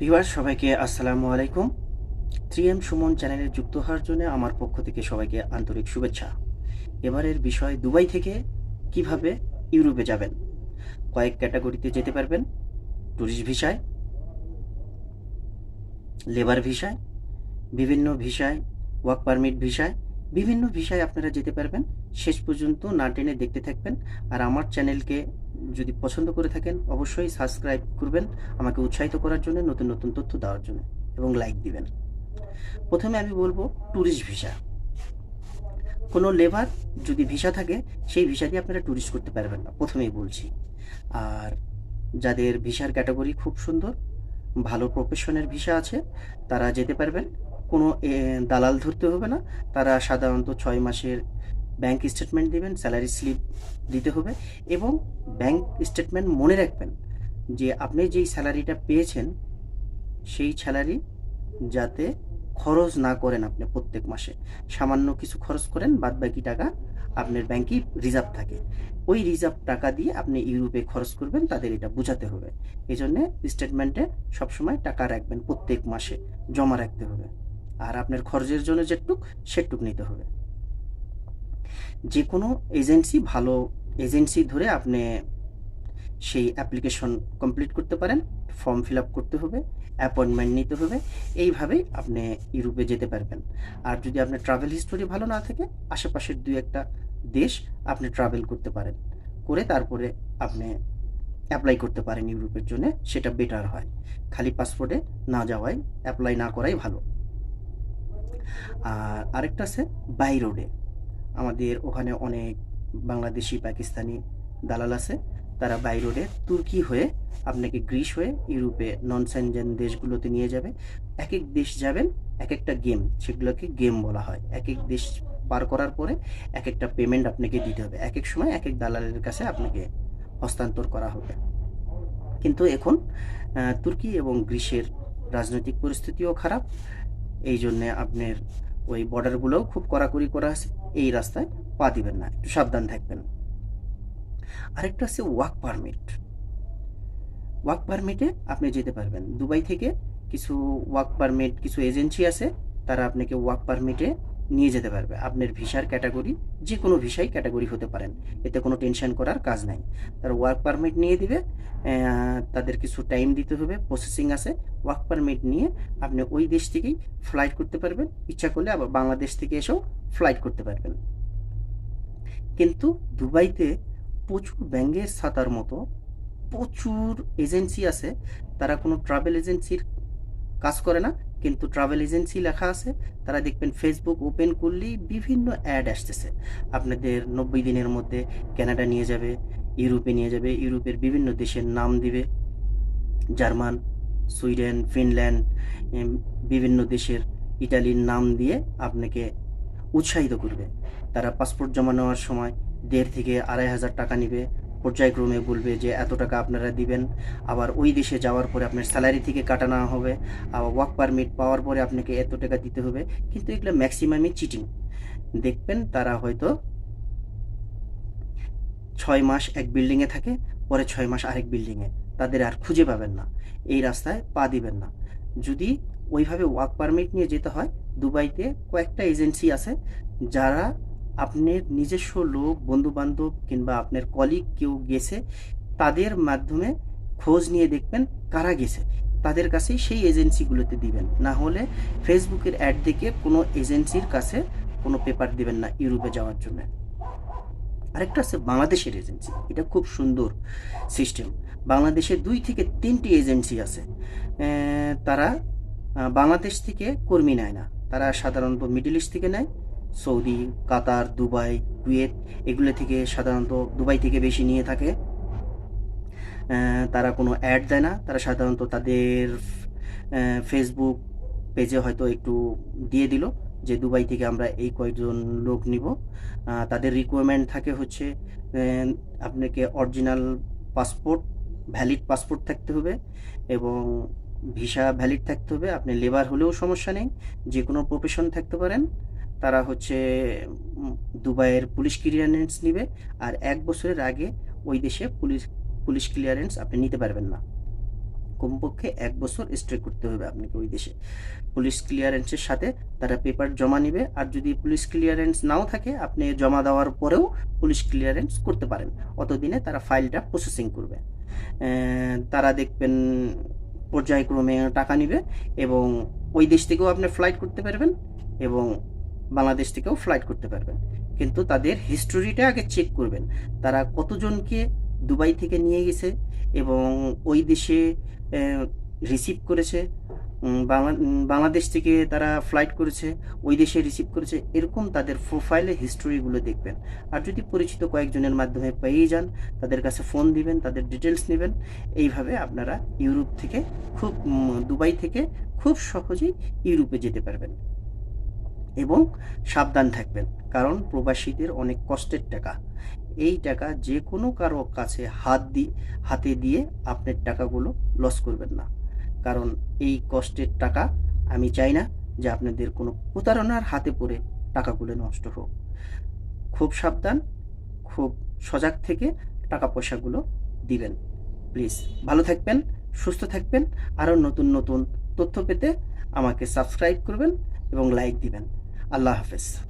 Viewer সবাইকে আসসালামু আলাইকুম। থ্রি এম সুমন চ্যানেলে যুক্ত হওয়ার জন্য আমার পক্ষ থেকে সবাইকে আন্তরিক শুভেচ্ছা। এবারের বিষয়, দুবাই থেকে কীভাবে ইউরোপে যাবেন? কয়েক ক্যাটাগরিতে যেতে পারবেন। ট্যুরিস্ট ভিসায়, লেবার ভিসায়, বিভিন্ন ভিসায়, ওয়ার্ক পারমিট ভিসায়, বিভিন্ন ভিসায় আপনারা যেতে পারবেন। শেষ পর্যন্ত না টেনে দেখতে থাকবেন। আর আমার চ্যানেলকে যদি পছন্দ করে থাকেন, অবশ্যই সাবস্ক্রাইব করবেন আমাকে উৎসাহিত করার জন্য, নতুন নতুন তথ্য দেওয়ার জন্য এবং লাইক দিবেন। প্রথমে আমি বলব ট্যুরিস্ট ভিসা কোনো লেবার যদি ভিসা থাকে, সেই ভিসা দিয়ে আপনারা ট্যুরিস্ট করতে পারবেন না, প্রথমেই বলছি। আর যাদের ভিসার ক্যাটাগরি খুব সুন্দর, ভালো প্রফেশনের ভিসা আছে, তারা যেতে পারবেন। কোনো দালাল ধরতে হবে না, তারা সাধারণত ছয় মাসের ব্যাংক স্টেটমেন্ট দিবেন স্যালারি স্লিপ দিতে হবে এবং ব্যাংক স্টেটমেন্ট মনে রাখবেন যে আপনি যেই স্যালারিটা পেয়েছেন, সেই স্যালারি যাতে খরচ না করেন আপনি প্রত্যেক মাসে। সামান্য কিছু খরচ করেন বাদ বাকি টাকা আপনার ব্যাংকে রিজার্ভ থাকে। ওই রিজার্ভ টাকা দিয়ে আপনি ইউরোপে খরচ করবেন, তাদের এটা বোঝাতে হবে। এই জন্যে স্টেটমেন্টে সবসময় টাকা রাখবেন প্রত্যেক মাসে, জমা রাখতে হবে। আর আপনার খরচের জন্য যেটুক, সেটুক নিতে হবে। যে কোনো এজেন্সি, ভালো এজেন্সি ধরে আপনি সেই অ্যাপ্লিকেশন কমপ্লিট করতে পারেন, ফর্ম ফিল আপ করতে হবে, অ্যাপয়েন্টমেন্ট নিতে হবে এইভাবেই আপনি ইউরোপে যেতে পারবেন। আর যদি আপনার ট্রাভেল হিস্টোরি ভালো না থাকে, আশেপাশের দুই একটা দেশ আপনি ট্রাভেল করতে পারেন, করে তারপরে আপনি অ্যাপ্লাই করতে পারেন ইউরোপের জন্য, সেটা বেটার হয়। খালি পাসপোর্টে না যাওয়াই অ্যাপ্লাই না করাই ভালো। আর আরেকটা আছে, বাই রোডে। আমাদের ওখানে অনেক বাংলাদেশি, পাকিস্তানি দালাল আছে। তারা বাই রোডে তুর্কি হয়ে আপনাকে গ্রিস হয়ে ইউরোপে নন সেনজেন দেশগুলোতে নিয়ে যাবে। এক এক দেশ যাবেন এক একটা গেম, সেগুলোকে গেম বলা হয়। এক এক দেশ পার করার পরে এক একটা পেমেন্ট আপনাকে দিতে হবে। এক এক সময় এক এক দালালের কাছে আপনাকে হস্তান্তর করা হবে। কিন্তু এখন তুর্কি এবং গ্রিসের রাজনৈতিক পরিস্থিতিও খারাপ। এই জন্যে আপনার ওই বর্ডারগুলোও খুব কড়াকড়ি করা আছে। এই রাস্তায় পা দিবেন না, একটু সাবধান থাকবেন। আরেকটা আছে ওয়াক পারমিট ওয়াক পারমিটে আপনি যেতে পারবেন। দুবাই থেকে কিছু ওয়াক পারমিট কিছু এজেন্সি আছে, তারা আপনাকে ওয়াক পারমিটে নিয়ে যেতে পারবে। আপনার ভিসার ক্যাটাগরি যে কোনো ভিসাই ক্যাটাগরি হতে পারেন। এতে কোনো টেনশন করার কাজ নাই। তারা ওয়ার্ক পারমিট নিয়ে দিবে তাদের কিছু টাইম দিতে হবে প্রসেসিং আছে। ওয়ার্ক পারমিট নিয়ে আপনি ওই দেশ থেকেই ফ্লাইট করতে পারবেন। ইচ্ছা করলে আবার বাংলাদেশ থেকে এসেও ফ্লাইট করতে পারবেন। কিন্তু দুবাইতে প্রচুর ব্যাঙ্গের ছাতার মতো প্রচুর এজেন্সি আছে। তারা কোনো ট্রাভেল এজেন্সির কাজ করে না। কিন্তু ট্রাভেল এজেন্সি লেখা আছে। তারা দেখবেন ফেসবুক ওপেন করলেই বিভিন্ন অ্যাড আসতেছে। আপনাদের নব্বই দিনের মধ্যে কানাডা নিয়ে যাবে ইউরোপে নিয়ে যাবে ইউরোপের বিভিন্ন দেশের নাম দিবে। জার্মান, সুইডেন, ফিনল্যান্ড বিভিন্ন দেশের ইটালির নাম দিয়ে আপনাকে উৎসাহিত করবে। তারা পাসপোর্ট জমা নেওয়ার সময় দেড় থেকে আড়াই হাজার টাকা নেবে। পর্যায়ক্রমে বলবে যে এত টাকা আপনারা দিবেন। আবার ওই দেশে যাওয়ার পরে আপনার স্যালারি থেকে কাটানো হবে। আবার ওয়ার্ক পারমিট পাওয়ার পরে আপনাকে এত টাকা দিতে হবে। কিন্তু এগুলো ম্যাক্সিমামই চিটিং দেখবেন তারা হয়তো ছয় মাস এক বিল্ডিংয়ে থাকে, পরে ছয় মাস আরেক বিল্ডিংয়ে তাদের আর খুঁজে পাবেন না। এই রাস্তায় পা দিবেন না। যদি ওইভাবে ওয়ার্ক পারমিট নিয়ে যেতে হয়, দুবাইতে কয়েকটা এজেন্সি আছে, যারা আপনার নিজস্ব লোক বন্ধু বান্ধব কিংবা আপনার কলিগ কেউ গেছে, তাদের মাধ্যমে খোঁজ নিয়ে দেখবেন কারা গেছে। তাদের কাছেই সেই এজেন্সিগুলোতে দিবেন। না হলে ফেসবুকের অ্যাড দেখে কোনো এজেন্সির কাছে কোনো পেপার দিবেন না ইউরোপে যাওয়ার জন্য। আরেকটা আছে বাংলাদেশের এজেন্সি এটা খুব সুন্দর সিস্টেম বাংলাদেশে দুই থেকে তিনটি এজেন্সি আছে। তারা বাংলাদেশ থেকে কর্মী নেয় না। তারা সাধারণত মিডল ইস্ট থেকে নেয়। সৌদি, কাতার, দুবাই, কুয়েত এগুলো থেকে সাধারণত দুবাই থেকে বেশি নিয়ে থাকে। তারা কোনো অ্যাড দেয় না। তারা সাধারণত তাদের ফেসবুক পেজে হয়তো একটু দিয়ে দিল যে দুবাই থেকে আমরা এই কয়েকজন লোক নিব। তাদের রিকোয়ারমেন্ট থাকে হচ্ছে আপনাকে অরিজিনাল পাসপোর্ট ভ্যালিড পাসপোর্ট থাকতে হবে এবং ভিসা ভ্যালিড থাকতে হবে। আপনি লেবার হলেও সমস্যা নেই, যে কোনো প্রফেশন থাকতে পারেন। তারা হচ্ছে দুবাইয়ের পুলিশ ক্লিয়ারেন্স নেবে আর এক বছরের আগে ওই দেশে পুলিশ পুলিশ ক্লিয়ারেন্স আপনি নিতে পারবেন না। কমপক্ষে এক বছর স্টে করতে হবে আপনাকে ওই দেশে। পুলিশ ক্লিয়ারেন্সের সাথে তারা পেপার জমা নেবে আর যদি পুলিশ ক্লিয়ারেন্স নাও থাকে, আপনি জমা দেওয়ার পরেও পুলিশ ক্লিয়ারেন্স করতে পারেন। অতদিনে তারা ফাইলটা প্রসেসিং করবে। তারা দেখবেন পর্যায়ক্রমে টাকা নিবে এবং ওই দেশ থেকেও আপনি ফ্লাইট করতে পারবেন এবং বাংলাদেশ থেকেও ফ্লাইট করতে পারবেন। কিন্তু তাদের হিস্টোরিটা আগে চেক করবেন। তারা কতজনকে দুবাই থেকে নিয়ে গেছে এবং ওই দেশে রিসিভ করেছে বাংলা বাংলাদেশ থেকে তারা ফ্লাইট করেছে, ওই দেশে রিসিভ করেছে, এরকম তাদের প্রোফাইলে হিস্টোরিগুলো দেখবেন। আর যদি পরিচিত কয়েকজনের মাধ্যমে পেয়ে যান, তাদের কাছে ফোন দিবেন, তাদের ডিটেলস নেবেন, এইভাবে আপনারা ইউরোপ থেকে খুব দুবাই থেকে খুব সহজেই ইউরোপে যেতে পারবেন। এবং সাবধান থাকবেন, কারণ প্রবাসীদের অনেক কষ্টের টাকা। এই টাকা যে কোনো কারও কাছে হাত দি, হাতে দিয়ে আপনার টাকাগুলো লস করবেন না। কারণ এই কষ্টের টাকা আমি চাই না যে আপনাদের কোনো প্রতারণার হাতে পড়ে টাকাগুলো নষ্ট হোক। খুব সাবধান, খুব সজাগ থেকে টাকা পয়সাগুলো দিবেন। প্লিজ, ভালো থাকবেন, সুস্থ থাকবেন। আরও নতুন নতুন তথ্য পেতে আমাকে সাবস্ক্রাইব করবেন এবং লাইক দিবেন। আল্লাহ হাফেজ।